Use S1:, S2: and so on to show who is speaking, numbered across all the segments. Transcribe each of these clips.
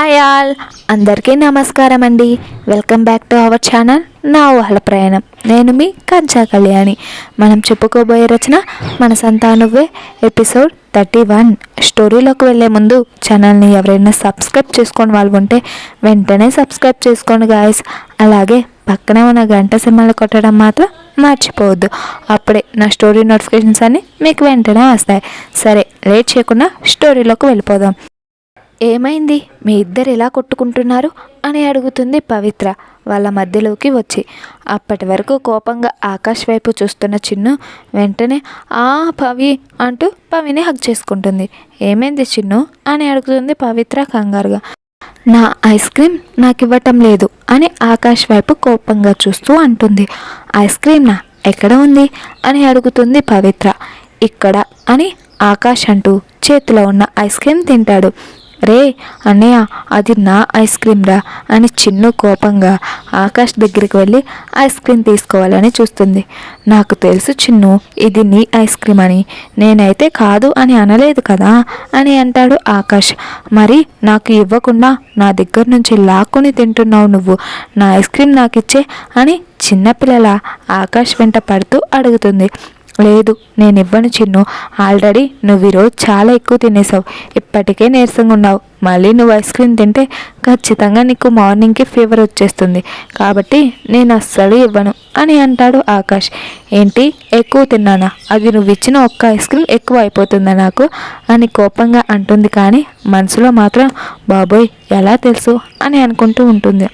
S1: Hi all. అందరికీ నమస్కారం అండి. Welcome back to our channel. నా ఊహల ప్రయాణం. నేను మీ కంచా కళ్యాణి. మనం చెప్పుకోబోయే రచన మన సంతానువ్వే ఎపిసోడ్ థర్టీ వన్. స్టోరీలోకి వెళ్ళే ముందు ఛానల్ని ఎవరైనా సబ్స్క్రైబ్ చేసుకొని వాళ్ళు ఉంటే వెంటనే సబ్స్క్రైబ్ చేసుకోండి గాయస్. అలాగే పక్కనే ఉన్న గంట సింహాలు కొట్టడం మాత్రం మర్చిపోవద్దు. అప్పుడే నా స్టోరీ నోటిఫికేషన్స్ అన్నీ మీకు వెంటనే వస్తాయి. సరే లేట్ చేయకుండా స్టోరీలోకి వెళ్ళిపోదాం. ఏమైంది? మీ ఇద్దరు ఎలా కొట్టుకుంటున్నారు? అని అడుగుతుంది పవిత్ర వాళ్ళ మధ్యలోకి వచ్చి. అప్పటి వరకు కోపంగా ఆకాష్ వైపు చూస్తున్న చిన్ను వెంటనే ఆ పవి అంటూ పవిని హక్ చేసుకుంటుంది. ఏమైంది చిన్ను? అని అడుగుతుంది పవిత్ర కంగారుగా. నా ఐస్ క్రీమ్ నాకు ఇవ్వటం లేదు అని ఆకాష్ వైపు కోపంగా చూస్తూ అంటుంది. ఐస్ క్రీమ్నా? ఎక్కడ ఉంది? అని అడుగుతుంది పవిత్ర. ఇక్కడ అని ఆకాష్ అంటూ చేతిలో ఉన్న ఐస్ క్రీమ్ తింటాడు. రే అన్నయ్య అది నా ఐస్ క్రీమ్ రా అని చిన్ను కోపంగా ఆకాష్ దగ్గరికి వెళ్ళి ఐస్ క్రీమ్ తీసుకోవాలని చూస్తుంది. నాకు తెలుసు చిన్ను ఇది నీ ఐస్ క్రీమ్ అని. నేనైతే కాదు అని అనలేదు కదా అని అంటాడు ఆకాష్. మరి నాకు ఇవ్వకుండా నా దగ్గర నుంచి లాక్కుని తింటున్నావు నువ్వు. నా ఐస్ క్రీమ్ నాకు ఇచ్చే అని చిన్నపిల్లల ఆకాష్ వెంట పడుతూ అడుగుతుంది. లేదు. నేను ఇవ్వను చిన్ను. ఆల్రెడీ నువ్వు ఈరోజు చాలా ఎక్కువ తినేసావు. ఇప్పటికే నీరసంగా ఉన్నావు మళ్ళీ నువ్వు ఐస్ క్రీమ్ తింటే ఖచ్చితంగా నీకు మార్నింగ్కి ఫీవర్ వచ్చేస్తుంది. కాబట్టి నేను అస్సలు ఇవ్వను అని అంటాడు ఆకాష్. ఏంటి? ఎక్కువ తిన్నానా? అది నువ్వు ఇచ్చిన ఒక్క ఐస్ క్రీమ్ ఎక్కువ అయిపోతుందా నాకు? అని కోపంగా అంటుంది కానీ మనసులో మాత్రం బాబోయ్ ఎలా తెలుసు? అని అనుకుంటూ ఉంటుంది.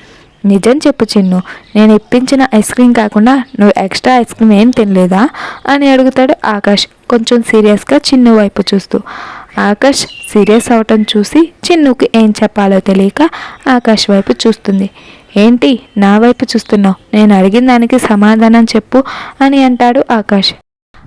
S1: నిజం చెప్పు చిన్ను నేను ఇప్పించిన ఐస్ క్రీమ్ కాకుండా నువ్వు ఎక్స్ట్రా ఐస్ క్రీమ్ ఏం తినలేదా? అని అడుగుతాడు ఆకాష్ కొంచెం సీరియస్గా చిన్ను వైపు చూస్తూ. ఆకాష్ సీరియస్ అవటం చూసి చిన్నుకి ఏం చెప్పాలో తెలియక ఆకాష్ వైపు చూస్తుంది. ఏంటి నా వైపు చూస్తున్నావు? నేను అడిగిన దానికి సమాధానం చెప్పు అని అంటాడు ఆకాష్.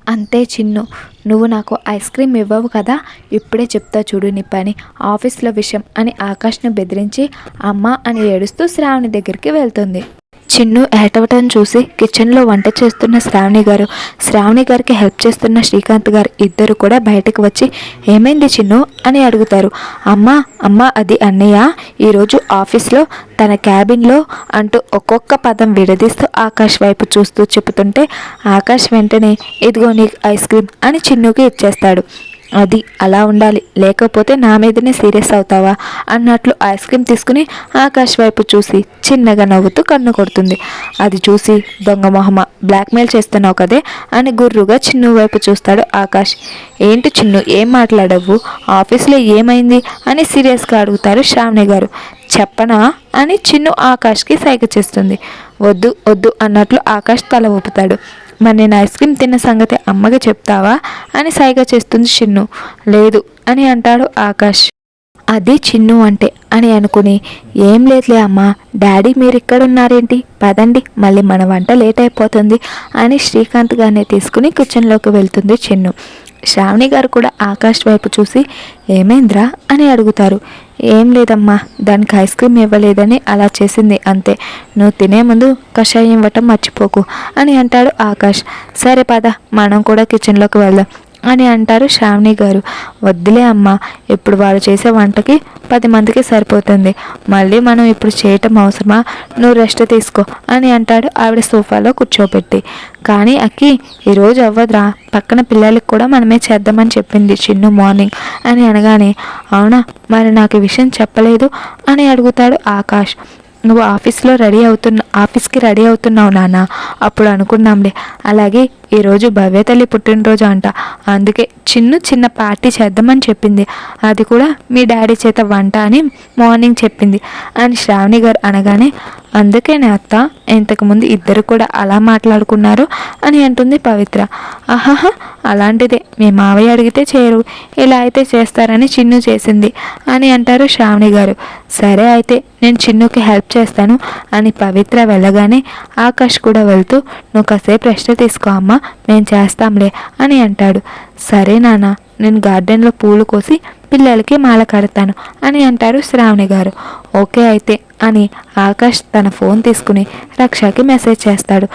S1: అంతే చిన్ను. నువ్వు నాకు ఐస్ క్రీమ్ ఇవ్వవు కదా? ఇప్పుడే చెప్తా చూడు నీ పని. ఆఫీస్లో విషయం అని ఆకాష్ను బెదిరించి అమ్మ అని ఏడుస్తూ శ్రావణి దగ్గరికి వెళ్తుంది. చిన్ను ఏటవటం చూసి కిచెన్లో వంట చేస్తున్న శ్రావణి గారు శ్రావణి గారికి హెల్ప్ చేస్తున్న శ్రీకాంత్ గారు ఇద్దరు కూడా బయటకు వచ్చి ఏమైంది చిన్ను? అని అడుగుతారు. అమ్మ అమ్మ అది అన్నయ్య. ఈరోజు ఆఫీస్లో తన క్యాబిన్లో అంటూ ఒక్కొక్క పదం విడదీస్తూ ఆకాష్ వైపు చూస్తూ చెబుతుంటే ఆకాష్ వెంటనే ఇదిగో నీకు ఐస్ క్రీమ్ అని చిన్నుకి ఇచ్చేస్తాడు. అది అలా ఉండాలి. లేకపోతే నా మీదనే సీరియస్ అవుతావా? అన్నట్లు ఐస్ క్రీమ్ తీసుకుని ఆకాష్ వైపు చూసి చిన్నగా నవ్వుతూ కన్ను కొడుతుంది. అది చూసి దొంగ మొహమ బ్లాక్మెయిల్ చేస్తున్నావు కదే? అని గుర్రుగా చిన్ను వైపు చూస్తాడు ఆకాష్ ఏంటి చిన్ను ఏం మాట్లాడవు? ఆఫీస్లో ఏమైంది? అని సీరియస్గా అడుగుతారు శ్రావణి గారు. చెప్పనా? అని చిన్ను ఆకాష్కి సైగ చేస్తుంది. వద్దు వద్దు అన్నట్లు ఆకాష్ తల ఊపుతాడు. మరి నేను ఐస్ క్రీమ్ తిన్న సంగతి అమ్మకి చెప్తావా? అని సైగ చేస్తుంది చిన్ను. లేదు అని అంటాడు ఆకాష్. అది చిన్ను అంటే అని అనుకుని ఏం లేదులే అమ్మా డాడీ మీరు ఇక్కడ ఉన్నారేంటి పదండి మళ్ళీ మన వంట లేట్ అయిపోతుంది అని శ్రీకాంత్ గారిని తీసుకుని కిచెన్లోకి వెళ్తుంది చిన్ను. శ్రావణి గారు కూడా ఆకాష్ వైపు చూసి ఏమైందిరా? అని అడుగుతారు. ఏం లేదమ్మా దానికి ఐస్ క్రీమ్ ఇవ్వలేదని అలా చేసింది అంతే. నువ్వు తినే ముందు కషాయం ఇవ్వటం మర్చిపోకు అని అంటాడు ఆకాష్ సరే పద మనం కూడా కిచెన్లోకి వెళ్దాం. అని అంటారు శ్రావణి గారు. వద్దులే అమ్మ ఇప్పుడు వారు చేసే వంటకి పది మందికి సరిపోతుంది. మళ్ళీ మనం ఇప్పుడు చేయటం అవసరమా? నువ్వు రెస్ట్ తీసుకో అని అంటాడు ఆవిడ సోఫాలో కూర్చోబెట్టి. కానీ అక్కి ఈరోజు అవ్వదురా. పక్కన పిల్లలకి కూడా మనమే చేద్దామని చెప్పింది చిన్ను మార్నింగ్ అని అనగానే అవునా మరి నాకు విషయం చెప్పలేదు అని అడుగుతాడు ఆకాష్. నువ్వు ఆఫీస్లో రెడీ అవుతున్న ఆఫీస్కి రెడీ అవుతున్నావు నాన్న. అప్పుడు అనుకున్నాంలే. అలాగే ఈరోజు భవ్య తల్లి పుట్టినరోజు అంట. అందుకే చిన్న చిన్న పార్టీ చేద్దామని చెప్పింది. అది కూడా మీ డాడీ చేత వంట అని మార్నింగ్ చెప్పింది. అని శ్రావణి గారు అనగానే అందుకేనే అత్త ఇంతకుముందు ఇద్దరు కూడా అలా మాట్లాడుకున్నారు అని అంటుంది పవిత్ర. ఆహాహా అలాంటిదే మీ మావయ్య అడిగితే చేయరు. ఇలా అయితే చేస్తారని చిన్ను చేసింది అని అంటారు శ్రావణి గారు. సరే అయితే నేను చిన్నుకి హెల్ప్ చేస్తాను అని పవిత్ర వెళ్ళగానే ఆకాష్ కూడా వెళ్తూ నువ్వు కాసేపు రెస్ట్ తీసుకో అమ్మా మేము చేస్తాంలే అని అంటాడు. సరే నాన్న నేను గార్డెన్లో పూలు కోసి పిల్లలకి మాల కడతాను అని అంటారు శ్రావణి గారు. ఓకే అయితే అని ఆకాష్ తన ఫోన్ తీసుకుని రక్షకి మెసేజ్ చేస్తాడు.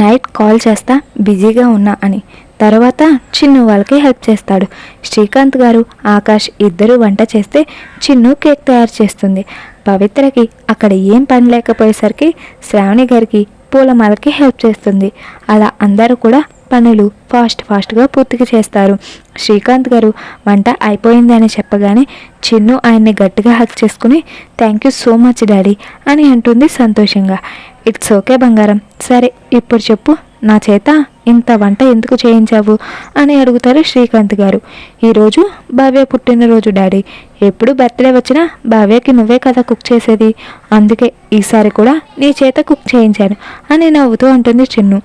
S1: నైట్ కాల్ చేస్తా బిజీగా ఉన్నా అని. తర్వాత చిన్ను వాళ్ళకి హెల్ప్ చేస్తాడు. శ్రీకాంత్ గారు ఆకాష్ ఇద్దరు వంట చేస్తే చిన్ను కేక్ తయారు చేస్తుంది. పవిత్రకి అక్కడ ఏం పని లేకపోయేసరికి శ్రావణి గారికి పూలమాలకి హెల్ప్ చేస్తుంది. అలా అందరూ కూడా పనులు ఫాస్ట్ ఫాస్ట్గా పూర్తిగా చేస్తారు. శ్రీకాంత్ గారు వంట అయిపోయింది అని చెప్పగానే చిన్ను ఆయన్ని గట్టిగా హక్ చేసుకుని thank you so much daddy అని అంటుంది సంతోషంగా. ఇట్స్ ఓకే బంగారం. సరే ఇప్పుడు చెప్పు. నా చేత ఇంత వంట ఎందుకు చేయించావు? అని అడుగుతారు శ్రీకాంత్ గారు. ఈరోజు భావ్య పుట్టినరోజు డాడీ. ఎప్పుడు బర్త్డే వచ్చినా భావ్యకి నువ్వే కదా కుక్ చేసేది. అందుకే ఈసారి కూడా నీ చేత కుక్ చేయించాను అని నవ్వుతూ అంటుంది చిన్ను.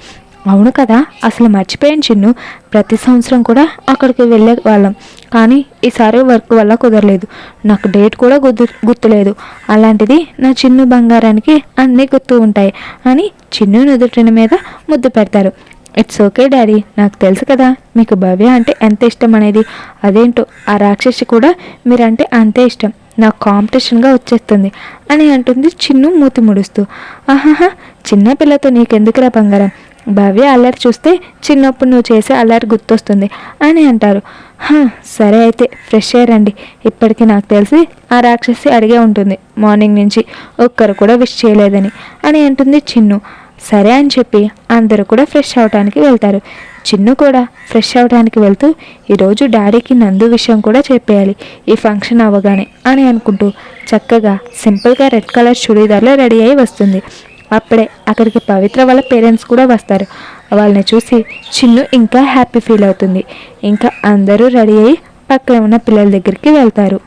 S1: అవును కదా? అసలు మర్చిపోయాను చిన్ను. ప్రతి సంవత్సరం కూడా అక్కడికి వెళ్ళే వాళ్ళం. కానీ ఈసారి వర్క్ వల్ల కుదరలేదు. నాకు డేట్ కూడా గుర్తు గుర్తులేదు. అలాంటిది నా చిన్ను బంగారానికి అన్నీ గుర్తు ఉంటాయి అని చిన్ను నుదుటిన మీద ముద్దు పెడతారు. It's okay daddy. నాకు తెలుసు కదా మీకు భవ్య అంటే ఎంత ఇష్టం అనేది. అదేంటో ఆ రాక్షసి కూడా మీరంటే అంతే ఇష్టం. నాకు కాంపిటీషన్గా వచ్చేస్తుంది అని అంటుంది చిన్ను మూతి ముడుస్తూ. ఆహాహా! చిన్న పిల్లతో నీకెందుకురా బంగారం? భవ్య అల్లరి చూస్తే చిన్నప్పుడు నువ్వు చేసే అల్లరి గుర్తొస్తుంది అని అంటారు. "హా, సరే అయితే ఫ్రెష్ అయ్యారండి ఇప్పటికి నాకు తెలిసి ఆ రాక్షసి అడిగే ఉంటుంది మార్నింగ్ నుంచి ఒక్కరు కూడా విష్ చేయలేదని అని అంటుంది చిన్ను. సరే అని చెప్పి అందరూ కూడా ఫ్రెష్ అవడానికి వెళ్తారు. చిన్ను కూడా ఫ్రెష్ అవడానికి వెళ్తూ ఈరోజు డాడీకి నందు విషయం కూడా చెప్పేయాలి ఈ ఫంక్షన్ అవ్వగానే అని అనుకుంటూ చక్కగా సింపుల్గా రెడ్ కలర్ చుడీదార్లో రెడీ అయి వస్తుంది. అప్పుడే అక్కడికి పవిత్ర వాళ్ళ పేరెంట్స్ కూడా వస్తారు. వాళ్ళని చూసి చిన్ను ఇంకా హ్యాపీ ఫీల్ అవుతుంది. ఇంకా అందరూ రెడీ అయ్యి పక్కన ఉన్న పిల్లల దగ్గరికి వెళ్తారు.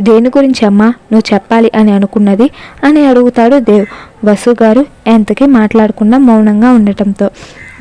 S1: దేని గురించి అమ్మా నువ్వు చెప్పాలి అని అనుకున్నది అని అడుగుతాడు దేవ్. వసు గారు ఎంతకీ మాట్లాడకుండా మౌనంగా ఉండటంతో.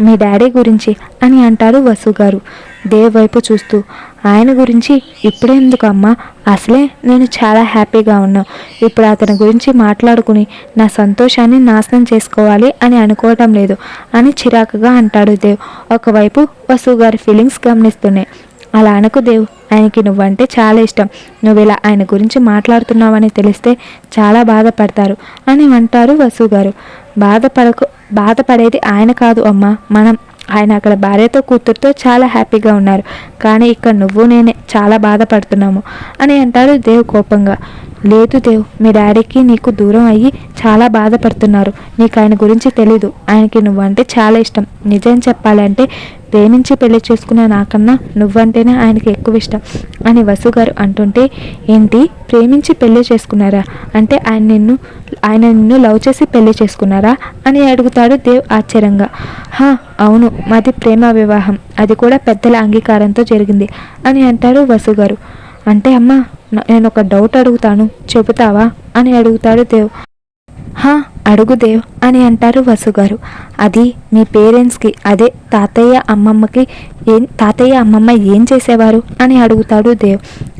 S1: మీ డాడీ గురించి అని అంటారు వసు గారు. దేవ్ వైపు చూస్తూ ఆయన గురించి ఇప్పుడెందుకు అమ్మా? అసలే నేను చాలా హ్యాపీగా ఉన్నా ఇప్పుడు అతని గురించి మాట్లాడుకుని నా సంతోషాన్ని నాశనం చేసుకోవాలి అని అనుకోవటం లేదు అని చిరాకుగా అంటాడు దేవ్. ఒకవైపు వసు గారి ఫీలింగ్స్ గమనిస్తున్నాయి అలా అనకు దేవ్ ఆయనకి నువ్వంటే చాలా ఇష్టం. నువ్వు ఇలా ఆయన గురించి మాట్లాడుతున్నావని తెలిస్తే చాలా బాధపడతారు అని అంటారు వసు గారు. బాధపడకు బాధపడేది ఆయన కాదు అమ్మా మనం ఆయన అక్కడ భార్యతో కూతురుతో చాలా హ్యాపీగా ఉన్నారు. కానీ ఇక్కడ నువ్వు నేనే చాలా బాధపడుతున్నాము అని అంటారు దేవ్ కోపంగా. లేదు దేవ్ మీ డాడీకి నీకు దూరం అయ్యి చాలా బాధపడుతున్నారు. నీకు ఆయన గురించి తెలీదు. ఆయనకి నువ్వంటే చాలా ఇష్టం. నిజం చెప్పాలంటే ప్రేమించి పెళ్ళి చేసుకున్న నాకన్నా నువ్వంటేనే ఆయనకి ఎక్కువ ఇష్టం అని వసు గారు అంటుంటే ఏంటి? ప్రేమించి పెళ్ళి చేసుకున్నారా? అంటే ఆయన నిన్ను ఆయన నిన్ను లవ్ చేసి పెళ్ళి చేసుకున్నారా? అని అడుగుతాడు దేవ్ ఆశ్చర్యంగా. హా అవును మాది ప్రేమ వివాహం. అది కూడా పెద్దల అంగీకారంతో జరిగింది అని అంటారు వసు గారు అంటే అమ్మా నేను ఒక డౌట్ అడుగుతాను. చెబుతావా? అని అడుగుతాడు దేవ్. హా అడుగు దేవ్ అని అంటారు వసుగారు. అది మీ పేరెంట్స్కి అదే తాతయ్య అమ్మమ్మకి ఏం తాతయ్య అమ్మమ్మ ఏం చేసేవారు అని అడుగుతాడు దేవ్.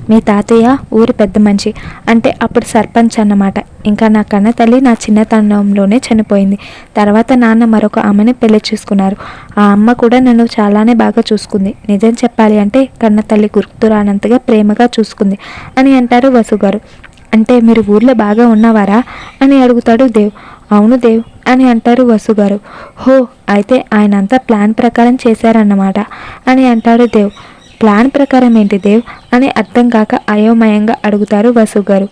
S1: మీ తాతయ్య ఊరి పెద్ద మనిషి. అంటే అప్పుడు సర్పంచ్ అన్నమాట. ఇంకా నా కన్న తల్లి నా చిన్నతనంలోనే చనిపోయింది. తర్వాత నాన్న మరొక ఆమెని పెళ్ళి చేసుకున్నారు. ఆ అమ్మ కూడా నన్ను చాలానే బాగా చూసుకుంది. నిజం చెప్పాలి అంటే కన్న తల్లి గుర్తు రానంతగా ప్రేమగా చూసుకుంది అని అంటారు వసుగారు. అంటే మీరు ఊర్లో బాగా ఉన్నవారా? అని అడుగుతాడు దేవ్. అవును దేవ్ అని అంటారు వసు గారు హో అయితే ఆయన అంతా ప్లాన్ ప్రకారం చేశారన్నమాట అని అంటాడు దేవ్. ప్లాన్ ప్రకారం ఏంటి దేవ్? అని అర్థం కాక అయోమయంగా అడుగుతారు వసు గారు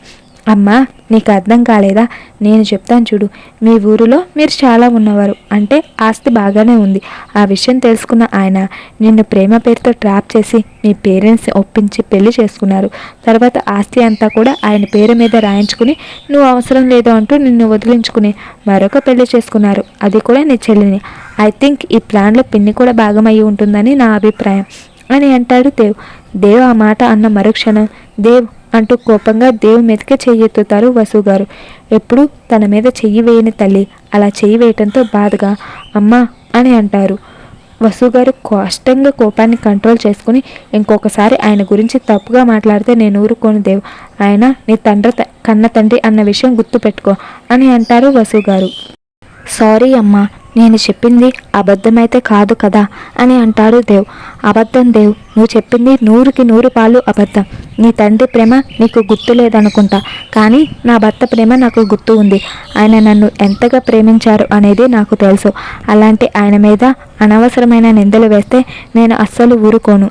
S1: అమ్మా నీకు అర్థం కాలేదా? నేను చెప్తాను చూడు మీ ఊరిలో మీరు చాలా ఉన్నవారు అంటే ఆస్తి బాగానే ఉంది. ఆ విషయం తెలుసుకున్న ఆయన నిన్ను ప్రేమ పేరుతో ట్రాప్ చేసి మీ పేరెంట్స్ని ఒప్పించి పెళ్ళి చేసుకున్నారు. తర్వాత ఆస్తి అంతా కూడా ఆయన పేరు మీద రాయించుకుని నువ్వు అవసరం లేదు అంటూ నిన్ను వదిలించుకుని మరొక పెళ్ళి చేసుకున్నారు. అది కూడా నీ చెల్లిని. ఐ థింక్ ఈ ప్లాన్లో పిన్ని కూడా భాగమయ్యి ఉంటుందని నా అభిప్రాయం. అని అంటాడు దేవ్. దేవ్ ఆ మాట అన్న మరుక్షణం దేవ్ అంటూ కోపంగా దేవు మీదకే చెయ్యెత్తుతారు వసు గారు ఎప్పుడు తన మీద చెయ్యి వేయని తల్లి అలా చెయ్యి వేయటంతో బాధగా అమ్మా అని అంటారు. వసు గారు కష్టంగా కోపాన్ని కంట్రోల్ చేసుకుని ఇంకొకసారి ఆయన గురించి తప్పుగా మాట్లాడితే నేను ఊరుకోను దేవ్ ఆయన నీ తండ్రి త- కన్న తండ్రి అన్న విషయం గుర్తుపెట్టుకో అని అంటారు వసు గారు సారీ అమ్మా నేను చెప్పింది అబద్ధమైతే కాదు కదా అని అంటాడు దేవ్. అబద్ధం దేవ్ నువ్వు చెప్పింది నూరుకి నూరు పాలు అబద్ధం. నీ తండ్రి ప్రేమ నీకు గుర్తు లేదనుకుంటా కానీ నా భర్త ప్రేమ నాకు గుర్తు ఉంది. ఆయన నన్ను ఎంతగా ప్రేమించారు అనేది నాకు తెలుసు. అలాంటి ఆయన మీద అనవసరమైన నిందలు వేస్తే నేను అస్సలు ఊరుకోను.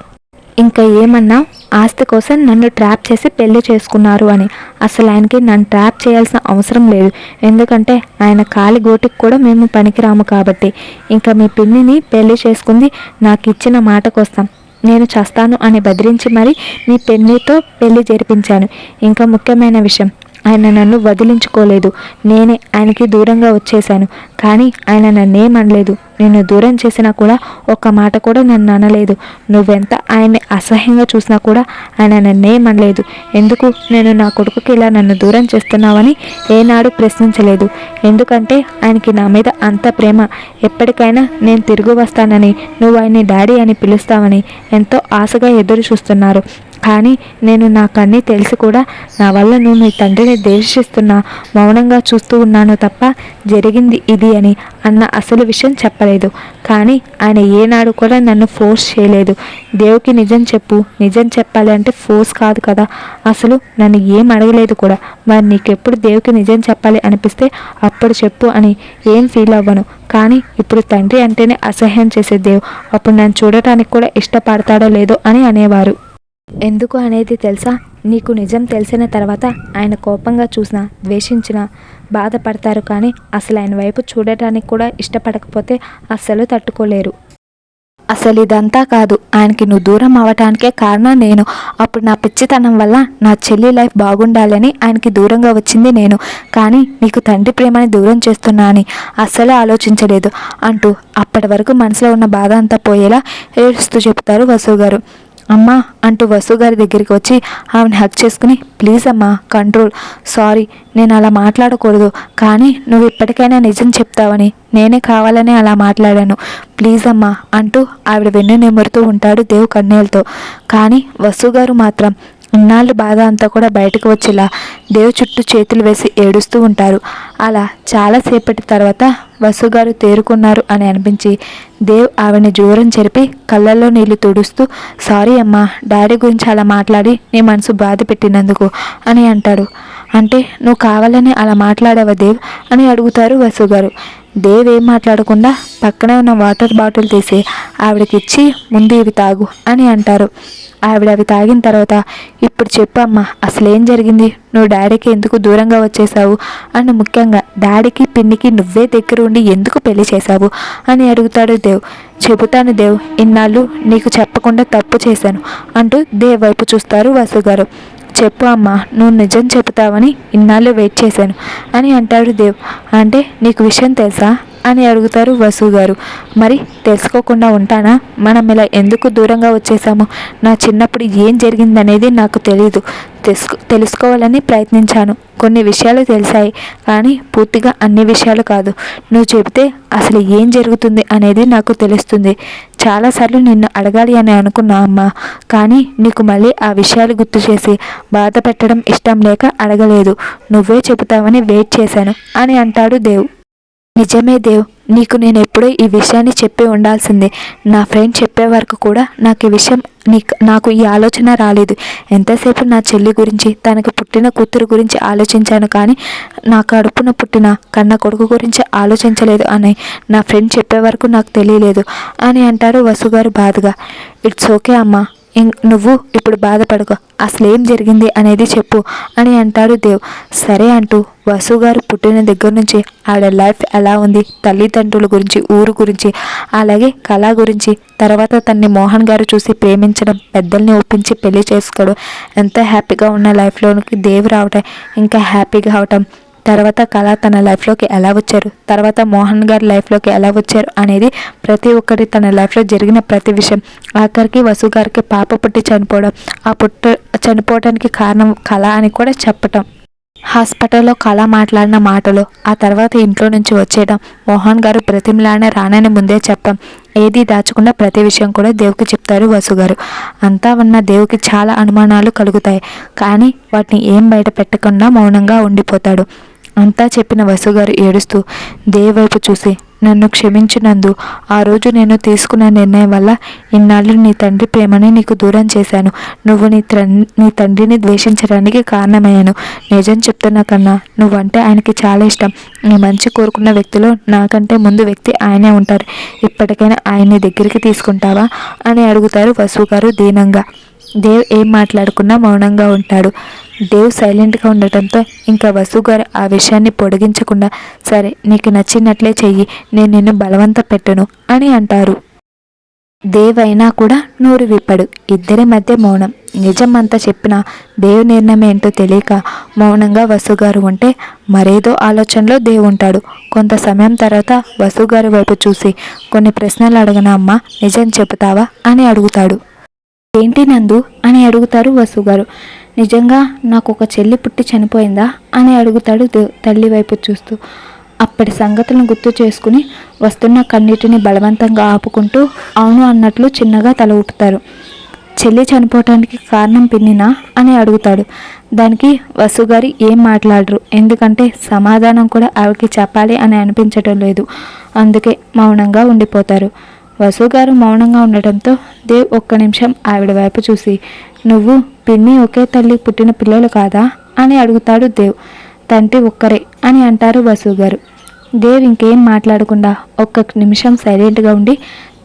S1: ఇంకా ఏమన్నా ఆస్తి కోసం నన్ను ట్రాప్ చేసి పెళ్ళి చేసుకున్నారు అని. అసలు ఆయనకి నన్ను ట్రాప్ చేయాల్సిన అవసరం లేదు. ఎందుకంటే ఆయన కాలి గోటికి కూడా మేము పనికిరాము కాబట్టి. ఇంకా మీ పిన్నిని పెళ్ళి చేసుకుంది నాకు ఇచ్చిన మాట కోసం. నేను చస్తాను అని బెదిరించి మరి మీ పెన్నితో పెళ్ళి జరిపించాను. ఇంకా ముఖ్యమైన విషయం. ఆయన నన్ను వదిలించుకోలేదు. నేనే ఆయనకి దూరంగా వచ్చేసాను కానీ ఆయన నన్నేమనలేదు నేను దూరం చేసినా కూడా ఒక్క మాట కూడా నన్ను అనలేదు. నువ్వెంత ఆయన్ని అసహ్యంగా చూసినా కూడా ఆయన నన్నేమనలేదు ఎందుకు నేను నా కొడుకుకి ఇలా నన్ను దూరం చేస్తున్నావని ఏనాడు ప్రశ్నించలేదు. ఎందుకంటే ఆయనకి నా మీద అంత ప్రేమ. ఎప్పటికైనా నేను తిరిగి వస్తానని నువ్వు ఆయన్ని డాడీ అని పిలుస్తావని ఎంతో ఆశగా ఎదురు చూస్తున్నారు. కానీ నేను నాకన్నీ తెలిసి కూడా నా వల్ల నువ్వు నీ తండ్రిని ద్వేషిస్తున్నా మౌనంగా చూస్తూ ఉన్నాను తప్ప జరిగింది ఇది అని అన్న అసలు విషయం చెప్పలేదు. కానీ ఆయన ఏనాడు కూడా నన్ను ఫోర్స్ చేయలేదు. దేవుకి నిజం చెప్పు నిజం చెప్పాలి అంటే ఫోర్స్ కాదు కదా. అసలు నన్ను ఏం అడగలేదు కూడా. మరి నీకెప్పుడు దేవుకి నిజం చెప్పాలి అనిపిస్తే అప్పుడు చెప్పు అని ఏం ఫీల్ అవ్వను. కానీ ఇప్పుడు తండ్రి అంటేనే అసహ్యం చేసే దేవు అప్పుడు నన్ను చూడటానికి కూడా ఇష్టపడతాడో లేదో అని అనేవారు. ఎందుకు అనేది తెలుసా? నీకు నిజం తెలిసిన తర్వాత ఆయన కోపంగా చూసినా ద్వేషించినా బాధపడతారు కానీ అసలు ఆయన వైపు చూడటానికి కూడా ఇష్టపడకపోతే అస్సలు తట్టుకోలేరు. అసలు ఇదంతా కాదు. ఆయనకి నువ్వు దూరం అవటానికే కారణం నేను. అప్పుడు నా పిచ్చితనం వల్ల నా చెల్లి లైఫ్ బాగుండాలని ఆయనకి దూరంగా వచ్చింది నేను. కానీ నీకు తండ్రి ప్రేమని దూరం చేస్తున్నా అని అస్సలు ఆలోచించలేదు అంటూ అప్పటి వరకు మనసులో ఉన్న బాధ అంతా పోయేలా ఏడుస్తూ చెప్తారు వసు గారు. అమ్మా అంటూ వసుగారి దగ్గరికి వచ్చి ఆమెను హక్ చేసుకుని ప్లీజ్ అమ్మా కంట్రోల్. సారీ నేను అలా మాట్లాడకూడదు. కానీ నువ్వు ఇప్పటికైనా నిజం చెప్తావని నేనే కావాలని అలా మాట్లాడాను. ప్లీజ్ అమ్మా అంటూ ఆవిడ వెన్ను నిమురుతూ ఉంటాడు దేవు కన్నీళ్ళతో కానీ వసు గారు మాత్రం ఇన్నాళ్ళు బాధ అంతా కూడా బయటకు వచ్చేలా దేవు చుట్టూ చేతులు వేసి ఏడుస్తూ ఉంటారు. అలా చాలాసేపటి తర్వాత వసుగారు తేరుకున్నారు అని అనిపించి దేవ్ ఆవిడని జోరం చెరిపి కళ్ళల్లో నీళ్ళు తుడుస్తూ సారీ అమ్మా డాడీ గురించి అలా మాట్లాడి నీ మనసు బాధ పెట్టినందుకు అని అంటాడు. అంటే నువ్వు కావాలని అలా మాట్లాడావా దేవ్? అని అడుగుతారు వసు గారు దేవ్ ఏం మాట్లాడకుండా పక్కనే ఉన్న వాటర్ బాటిల్ తీసి ఆవిడకి ఇచ్చి ముందు ఇవి తాగు అని అంటారు. ఆవిడ అవి తాగిన తర్వాత ఇప్పుడు చెప్పమ్మా అసలు ఏం జరిగింది? నువ్వు డాడీకి ఎందుకు దూరంగా వచ్చేసావు అని ముఖ్యంగా డాడీకి పిన్నికి నువ్వే దగ్గర ఉండి ఎందుకు పెళ్ళి చేశావు? అని అడుగుతాడు దేవ్. చెబుతాను దేవ్ ఇన్నాళ్ళు నీకు చెప్పకుండా తప్పు చేశాను అంటూ దేవ్ వైపు చూస్తారు వసు గారు చెప్పు అమ్మా నువ్వు నిజం చెబుతావని ఇన్నాళ్ళు వెయిట్ చేశాను. అని అంటాడు దేవ్. అంటే నీకు విషయం తెలుసా? అని అడుగుతారు వసు గారు. మరి తెలుసుకోకుండా ఉంటానా? మనం ఇలా ఎందుకు దూరంగా వచ్చేసాము నా చిన్నప్పుడు ఏం జరిగిందనేది నాకు తెలియదు తెలుసు తెలుసుకోవాలని ప్రయత్నించాను. కొన్ని విషయాలు తెలిసాయి కానీ పూర్తిగా అన్ని విషయాలు కాదు. నువ్వు చెబితే అసలు ఏం జరుగుతుంది అనేది నాకు తెలుస్తుంది. చాలాసార్లు నిన్ను అడగాలి అని అనుకున్నా అమ్మా కానీ నీకు మళ్ళీ ఆ విషయాలు గుర్తు చేసి బాధ పెట్టడం ఇష్టం లేక అడగలేదు. నువ్వే చెబుతావని వెయిట్ చేశాను అని అంటాడు దేవ్. నిజమే దేవ్ నీకు నేను ఎప్పుడో ఈ విషయాన్ని చెప్పి ఉండాల్సిందే. నా ఫ్రెండ్ చెప్పే వరకు కూడా నాకు ఈ విషయం నీకు నాకు ఈ ఆలోచన రాలేదు. ఎంతసేపు నా చెల్లి గురించి తనకు పుట్టిన కూతురు గురించి ఆలోచించాను కానీ నా కడుపున పుట్టిన కన్న కొడుకు గురించి ఆలోచించలేదు అని నా ఫ్రెండ్ చెప్పే వరకు నాకు తెలియలేదు అని అంటారు వసుగారు బాధగా. ఇట్స్ ఓకే అమ్మా. నువ్వు ఇప్పుడు బాధపడకు. అసలు ఏం జరిగింది అనేది చెప్పు అని అంటాడు దేవ్. సరే అంటూ వసు గారు పుట్టిన దగ్గర నుంచి ఆవిడ లైఫ్ ఎలా ఉంది తల్లిదండ్రుల గురించి ఊరు గురించి అలాగే కళ గురించి తర్వాత తన్ని మోహన్ గారు చూసి ప్రేమించడం పెద్దల్ని ఒప్పించి పెళ్ళి చేసుకోవడం ఎంత హ్యాపీగా ఉన్న లైఫ్లోనికి దేవ్ రావటం ఇంకా హ్యాపీగా అవటం తర్వాత కళ తన లైఫ్లోకి ఎలా వచ్చారు? తర్వాత మోహన్ గారి లైఫ్లోకి ఎలా వచ్చారు? అనేది ప్రతి ఒక్కరి తన లైఫ్లో జరిగిన ప్రతి విషయం. ఆఖరికి వసు గారికి పాప పుట్టి చనిపోవడం. ఆ పుట్ట చనిపోవడానికి కారణం కళ అని కూడా చెప్పటం. హాస్పిటల్లో కళ మాట్లాడిన మాటలు ఆ తర్వాత ఇంట్లో నుంచి వచ్చేయడం. మోహన్ గారు ప్రతిమలానే రానని ముందే చెప్పడం ఏది దాచకుండా ప్రతి విషయం కూడా దేవుకి చెప్తారు వసు గారు. అంతా ఉన్న దేవుకి చాలా అనుమానాలు కలుగుతాయి. కానీ వాటిని ఏం బయట పెట్టకుండా మౌనంగా ఉండిపోతాడు. అంతా చెప్పిన వసుగారు ఏడుస్తూ దేవైపు చూసి? నన్ను క్షమించినందు. ఆ రోజు నేను తీసుకున్న నిర్ణయం వల్ల ఇన్నాళ్ళు నీ తండ్రి ప్రేమని నీకు దూరం చేశాను. నువ్వు నీ నీ తండ్రిని ద్వేషించడానికి కారణమయ్యాను. నిజం చెప్తున్నా కన్నా నువ్వంటే ఆయనకి చాలా ఇష్టం. నీ మంచి కోరుకున్న వ్యక్తిలో నాకంటే ముందు వ్యక్తి ఆయనే ఉంటారు. ఇప్పటికైనా ఆయన్ని దగ్గరికి తీసుకుంటావా? అని అడుగుతారు వసు గారు దీనంగా. దేవ్ ఏం మాట్లాడుకున్నా మౌనంగా ఉంటాడు. దేవ్ సైలెంట్గా ఉండటంతో ఇంకా వసు గారు ఆ విషయాన్ని పొడిగించకుండా సరే నీకు నచ్చినట్లే చెయ్యి నేను నిన్ను బలవంత పెట్టను అని అంటారు. దేవైనా కూడా నోరు విప్పడు. ఇద్దరి మధ్య మౌనం. నిజం అంతా చెప్పినా దేవ్ నిర్ణయం ఏంటో తెలియక మౌనంగా వసుగారు ఉంటే మరేదో ఆలోచనలో దేవ్ ఉంటాడు. కొంత సమయం తర్వాత వసుగారి వైపు చూసి కొన్ని ప్రశ్నలు అడగనా అమ్మా నిజం చెబుతావా అని అడుగుతాడు. ఏంటి నందు? అని అడుగుతారు వసు గారు నిజంగా నాకు ఒక చెల్లి పుట్టి చనిపోయిందా? అని అడుగుతాడు తల్లి వైపు చూస్తూ. అప్పటి సంగతులను గుర్తు చేసుకుని వస్తున్న కన్నీటిని బలవంతంగా ఆపుకుంటూ అవును అన్నట్లు చిన్నగా తల ఊపుతారు. చెల్లి చనిపోవటానికి కారణం పిన్నినా? అని అడుగుతాడు. దానికి వసు గారు ఏం మాట్లాడరు. ఎందుకంటే సమాధానం కూడా ఆవిడకి చెప్పాలి అని అనిపించటం లేదు. అందుకే మౌనంగా ఉండిపోతారు. వసుగారు మౌనంగా ఉండటంతో దేవ్ ఒక్క నిమిషం ఆవిడ వైపు చూసి నువ్వు పిన్ని ఒకే తల్లి పుట్టిన పిల్లలు కాదా? అని అడుగుతాడు దేవ్. తండ్రి ఒక్కరే అని అంటారు వసు గారు దేవ్ ఇంకేం మాట్లాడకుండా ఒక్క నిమిషం సైలెంట్గా ఉండి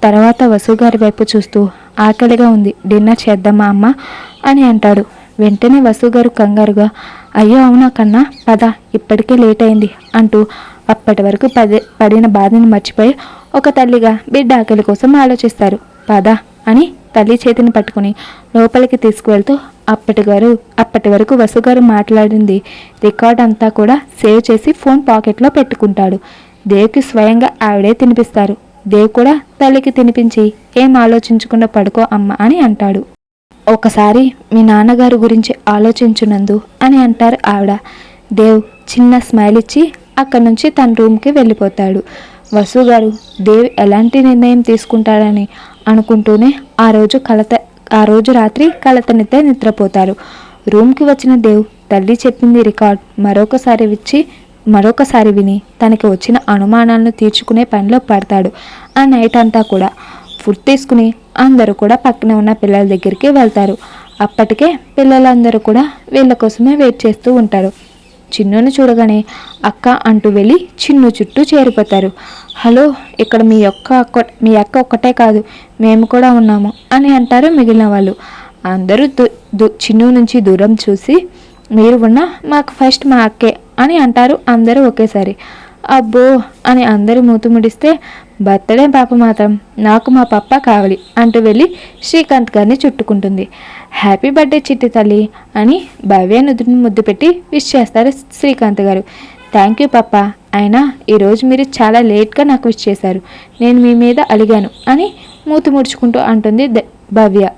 S1: తర్వాత వసు గారి వైపు చూస్తూ ఆకలిగా ఉంది డిన్నర్ చేద్దామా అమ్మ? అని అంటాడు. వెంటనే వసు గారు కంగారుగా అయ్యో అవునా కన్నా పద ఇప్పటికే లేట్ అయింది అంటూ అప్పటి వరకు పడిన బాధని మర్చిపోయి ఒక తల్లిగా బిడ్డ ఆకలి కోసం ఆలోచిస్తారు. పద అని తల్లి చేతిని పట్టుకుని లోపలికి తీసుకువెళ్తూ అప్పటి గారు అప్పటి వరకు వసుగారు మాట్లాడింది. రికార్డ్ అంతా కూడా సేవ్ చేసి ఫోన్ పాకెట్లో పెట్టుకుంటాడు. దేవ్కి స్వయంగా ఆవిడే తినిపిస్తారు. దేవ్ కూడా తల్లికి తినిపించి ఏం ఆలోచించకుండా పడుకో అమ్మ అని అంటాడు. ఒకసారి మీ నాన్నగారు గురించి ఆలోచించునందు అని అంటారు ఆవిడ. దేవ్ చిన్న స్మైల్ ఇచ్చి అక్కడి నుంచి తన రూమ్కి వెళ్ళిపోతాడు. వసు గారు దేవ్ ఎలాంటి నిర్ణయం తీసుకుంటాడని అనుకుంటూనే ఆ రోజు కలత ఆ రోజు రాత్రి కలత నిద్రపోతారు. రూమ్కి వచ్చిన దేవ్ తల్లి చెప్పింది రికార్డ్. మరొకసారి ఇచ్చి మరొకసారి విని తనకి వచ్చిన అనుమానాలను తీర్చుకునే పనిలో పడతాడు. ఆ నైట్ అంతా కూడా ఫుడ్ తీసుకుని అందరూ కూడా పక్కన ఉన్న పిల్లల దగ్గరికి వెళ్తారు. అప్పటికే పిల్లలందరూ కూడా వీళ్ళ కోసమే వెయిట్ చేస్తూ ఉంటారు. చిన్నును చూడగానే అక్క అంటూ వెళ్ళి చిన్ను చుట్టూ చేరిపోతారు. హలో ఇక్కడ మీ యొక్క అక్క మీ అక్క ఒక్కటే కాదు మేము కూడా ఉన్నాము అని అంటారు మిగిలిన వాళ్ళు. అందరూ దు దు చిన్ను నుంచి దూరం చూసి మీరు ఉన్న మాకు ఫస్ట్ మా అక్కే అని అంటారు అందరూ ఒకేసారి. అబ్బో అని అందరూ మూతుముడిస్తే బర్త్డే పాప మాత్రం నాకు మా పప్ప కావాలి అంటూ వెళ్ళి శ్రీకాంత్ గారిని చుట్టుకుంటుంది. హ్యాపీ బర్త్డే చిట్టి తల్లి అని భవ్య నుదుని ముద్దు పెట్టి విష్ చేస్తారు శ్రీకాంత్ గారు. థ్యాంక్ యూ పప్ప. అయినా ఈరోజు మీరు చాలా లేట్గా నాకు విష్ చేశారు. నేను మీ మీద అలిగాను అని మూతి ముడుచుకుంటూ అంటుంది ద- భవ్య.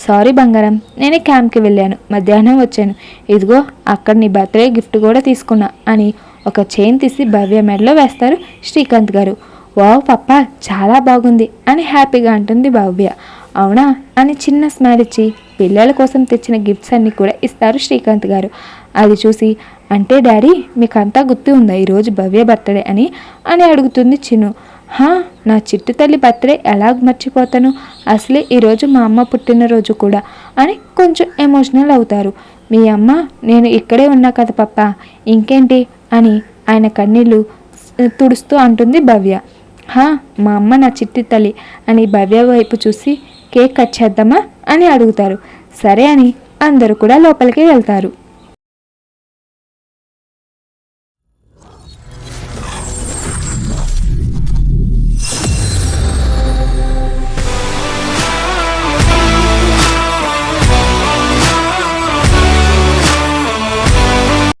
S1: సారీ బంగారం నేను క్యాంప్కి వెళ్ళాను. మధ్యాహ్నం వచ్చాను. ఇదిగో అక్కడ నీ బర్త్డే గిఫ్ట్ కూడా తీసుకున్నా అని ఒక చైన్ తీసి భవ్య మెడలో వేస్తారు శ్రీకాంత్ గారు. వావ్ పప్ప చాలా బాగుంది అని హ్యాపీగా అంటుంది భవ్య. అవునా? అని చిన్న స్మైల్ ఇచ్చి పిల్లల కోసం తెచ్చిన గిఫ్ట్స్ అన్నీ కూడా ఇస్తారు శ్రీకాంత్ గారు. అది చూసి అంటే డాడీ మీకు అంతా గుర్తు ఉందా ఈరోజు భవ్య బర్త్డే అని? అని అడుగుతుంది చిన్ను. హా నా చిట్టు తల్లి బర్త్డే ఎలా మర్చిపోతాను? అసలే ఈరోజు మా అమ్మ పుట్టినరోజు కూడా అని కొంచెం ఎమోషనల్ అవుతారు. మీ అమ్మ నేను ఇక్కడే ఉన్నా కదా పప్ప ఇంకేంటి? అని ఆయన కన్నీళ్ళు తుడుస్తూ అంటుంది భవ్య. హా మా అమ్మ నా చిట్టి తల్లి అని భవ్య వైపు చూసి కేక్ కట్ చేద్దామా అని అడుగుతారు. సరే అని అందరూ కూడా లోపలికి వెళ్తారు.